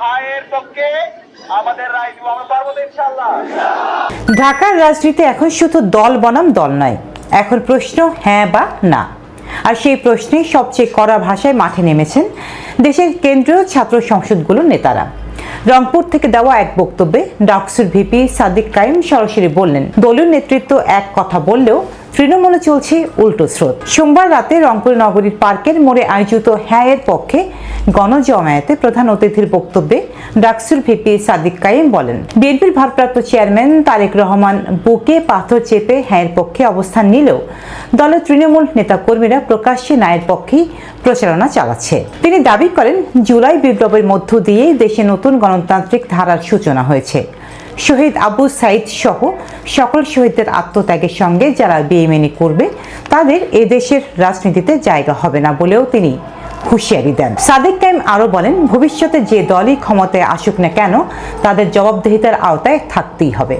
হায়ের পক্ষে রায় দিব, আমরা পারব ইনশাল্লাহ ঢাকার রাজনীতি এখন শুধু দল বনাম দল নয়, এখন প্রশ্ন হ্যাঁ বা না। আর সেই প্রশ্নে সবচেয়ে কড়া ভাষায় মাঠে নেমেছেন দেশের কেন্দ্রীয় ছাত্র সংসদগুলোর নেতারা। রংপুর থেকে দেওয়া এক বক্তব্যে ডাকসুর ভিপি সাদিক কাইম সরাসরি বললেন, দলীয় নেতৃত্ব এক কথা বললেও তৃণমূলে চলছে উল্টো স্রোত। সোমবার রাতে রংপুর নগরীর পার্কের মোড়ে আয়োজিত হ্যাঁ এর পক্ষে গণজমায়েতে প্রধান অতিথির বক্তব্যে ডাকসুর ভিপি সাদিক কাইম বলেন, বিএনপির ভারপ্রাপ্ত চেয়ারম্যান তারেক রহমান বুকে পাথর চেপে হ্যাঁ পক্ষে অবস্থান নিলেও দলের তৃণমূল নেতাকর্মীরা প্রকাশ্যে ন্যায়ের পক্ষেই প্রচারণা চালাচ্ছে। তিনি দাবি করেন, জুলাই বিপ্লবের মধ্য দিয়ে দেশে নতুন গণতান্ত্রিক ধারার সূচনা হয়েছে। শহীদ আবু সাইদ সহ সকল শহীদদের আত্মত্যাগের সঙ্গে যারা বেইমেনি করবে, তাদের এদেশের রাজনীতিতে জায়গা হবে না বলেও তিনি হুঁশিয়ারি দেন সাদেক কাইম আরও বলেন, ভবিষ্যতে যে দলই ক্ষমতায় আসুক না কেন, তাদের জবাবদিহিতার আওতায় থাকতেই হবে।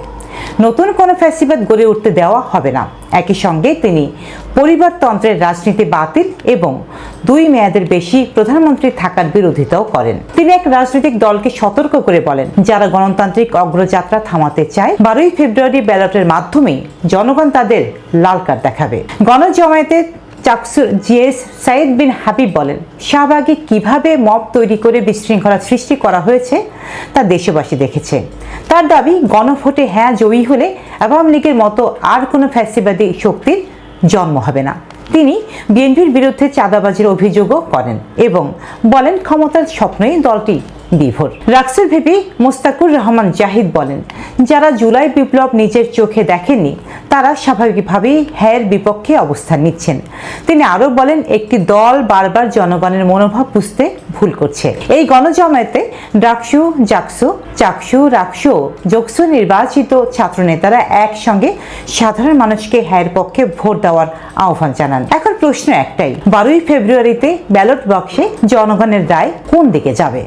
নতুন কোনো ফ্যাসিবাদ গড়ে উঠতে দেওয়া হবে না। একই সঙ্গে তিনি পরিবারতন্ত্রের রাজনীতি বাতিল এবং দুই মেয়াদের বেশি প্রধানমন্ত্রী থাকার বিরোধিতাও করেন। তিনি এক রাজনৈতিক দলকে সতর্ক করে বলেন, যারা গণতান্ত্রিক অগ্রযাত্রা থামাতে চায়, বারোই ফেব্রুয়ারি ব্যালটের মাধ্যমে জনগণ তাদের লাল কার্ড দেখাবে। গণজমায়েতে চাকসুর জিএস সাইদ বিন হাবিব বলেন, শাহবাগে কীভাবে মব তৈরি করে বিশৃঙ্খলা সৃষ্টি করা হয়েছে তা দেশবাসী দেখেছে। তার দাবি, গণভোটে হ্যাঁ জয়ী হলে আওয়ামী লীগের মতো আর কোনো ফ্যাসিবাদী শক্তির জন্ম হবে না। তিনি বিএনপির বিরুদ্ধে চাঁদাবাজির অভিযোগও করেন এবং বলেন, ক্ষমতার স্বপ্নই দলটি বিভোর। রাক্সের ভিপি মোস্তাকুর রহমান জাহিদ বলেন যারা জুলাই বিপ্লব নিজের চোখে দেখেননি, তারা স্বাভাবিকভাবেই হ্যায়ের বিপক্ষে অবস্থান নিচ্ছেন। তিনি আরও বলেন, একটি দল বারবার জনগণের মনোভাব বুঝতে ভুল করছে। এই গণজমায়েতে ডাকসু, জাকসু, চাকসু, রাকসু যোগসু নির্বাচিত ছাত্রনেতারা একসঙ্গে সাধারণ মানুষকে হ্যায়ের পক্ষে ভোট দেওয়ার আহ্বান জানান। এখন প্রশ্ন একটাই, বারোই ফেব্রুয়ারিতে ব্যালট বক্সে জনগণের রায় কোন দিকে যাবে?